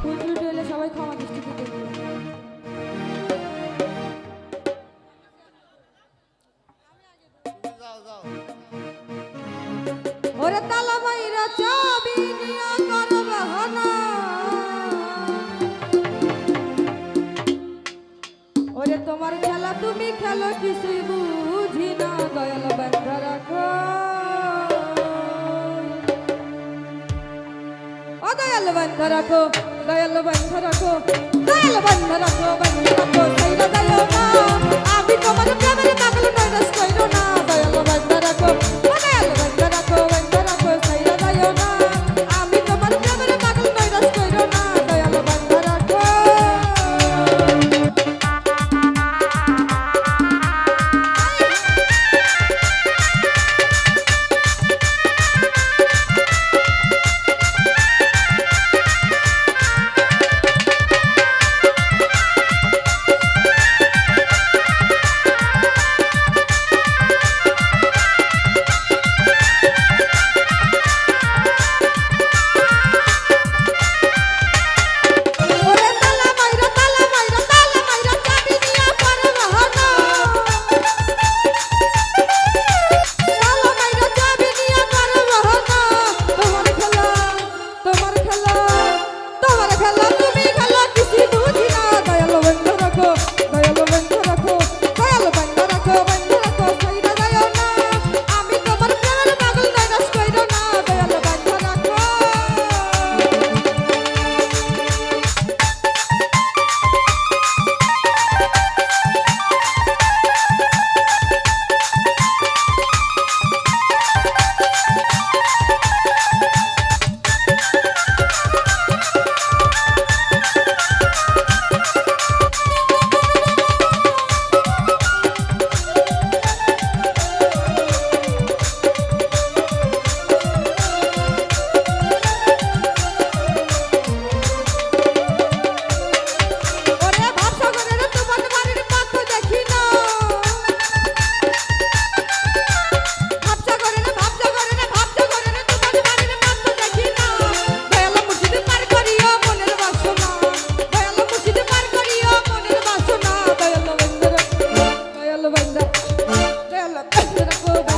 ভুল ত্রুটি হলে সবাই ক্ষমা দৃষ্টিতে দেখবে ওরে তালা মাইরা চাবি নিয়া কর বাহানা। ওরে তোমার খেলা তুমি খেলো কিছুই বুঝি না, দয়াল বন্ধ রাখো। ও দয়াল বন্ধ রাখো। দয়াল বন্ধ রাখো, দয়াল বন্ধ রাখো বন্ধ রাখো সাইরা দয়াল না আমি তোমার প্রেমের পাগল নয় রস কইরো না, দয়াল বন্ধ রাখো। la